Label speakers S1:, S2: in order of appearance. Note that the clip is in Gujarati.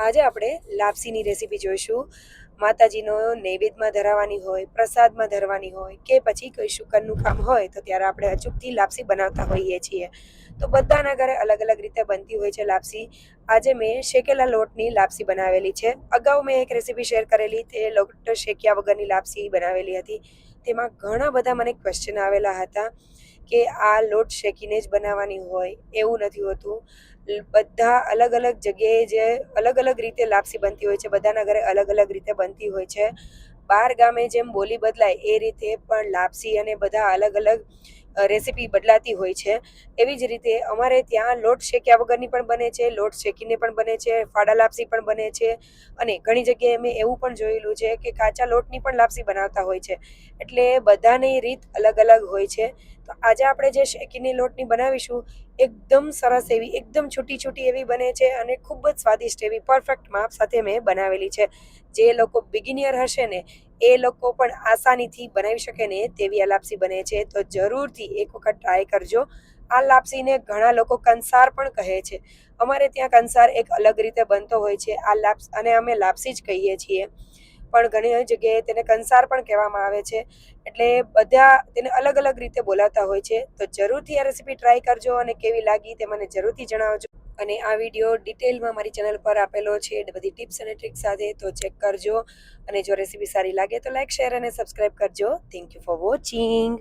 S1: આજે આપણે લાપસીની રેસીપી જોઈશું. માતાજીનો નૈવેદ્યમાં ધરાવવાની હોય, પ્રસાદમાં ધરવાની હોય કે પછી કોઈ શુકનનું કામ હોય તો ત્યારે આપણે અચૂકથી લાપસી બનાવતા હોઈએ છીએ. તો બધાના ઘરે અલગ અલગ રીતે બનતી હોય છે લાપસી. આજે મેં શેકેલા લોટની લાપસી બનાવેલી છે. અગાઉ મેં એક રેસીપી શેર કરેલી, તે લોટ શેક્યા વગરની લાપસી બનાવેલી હતી. તેમાં ઘણા બધા મને ક્વેશ્ચન આવેલા હતા કે આ લોટ શેકીને જ બનાવવાની હોય એવું નથી હોતું. બધા અલગ અલગ જગ્યાએ જે અલગ અલગ રીતે લાપસી બનતી હોય છે, બધાના ઘરે અલગ અલગ રીતે બનતી હોય છે. બાર ગામે જેમ બોલી બદલાય, એ રીતે પણ લાપસી અને બધા અલગ અલગ રેસીપી બદલાતી હોય છે. એવી જ રીતે અમારે ત્યાં લોટ શેક્યા વગરની પણ બને છે, લોટ શેકીને પણ બને છે, ફાડા લાપસી પણ બને છે અને ઘણી જગ્યાએ મેં એવું પણ જોયેલું છે કે કાચા લોટની પણ લાપસી બનાવતા હોય છે. એટલે બધાની રીત અલગ અલગ હોય છે. તો આજે આપણે જે શેકીની લોટની બનાવીશું, એકદમ સરસ એવી, એકદમ છૂટી છૂટી એવી બને છે અને ખૂબ જ સ્વાદિષ્ટ એવી પરફેક્ટ માપ સાથે મેં બનાવેલી છે. જે લોકો બિગિનિયર હશે ને એ લોકો પણ આસાનીથી બનાવી શકે ને તેવી આ લાપસી બને છે. તો જરૂરથી એક વખત ટ્રાય કરજો. આ લાપસીને ઘણા લોકો કંસાર પણ કહે છે. અમારે ત્યાં કંસાર એક અલગ રીતે બનતો હોય છે. આ લાપ્સ, અને અમે લાપસી જ કહીએ છીએ. પણ ઘણી જગ્યાએ તેને કંસાર પણ કહેવામાં આવે છે. એટલે બધા તેને અલગ અલગ રીતે બોલાવતા હોય છે. તો જરૂરથી આ રેસીપી ટ્રાય કરજો અને કેવી લાગી તે મને જરૂરથી જણાવજો. અને આ વીડિયો ડિટેલમાં મારી ચેનલ પર આપેલો છે. બધી ટિપ્સ અને ટ્રિક્સ સાથે તો ચેક કરજો. અને જો રેસીપી સારી લાગે તો લાઇક શેર અને સબસ્ક્રાઈબ કરજો. Thank you for watching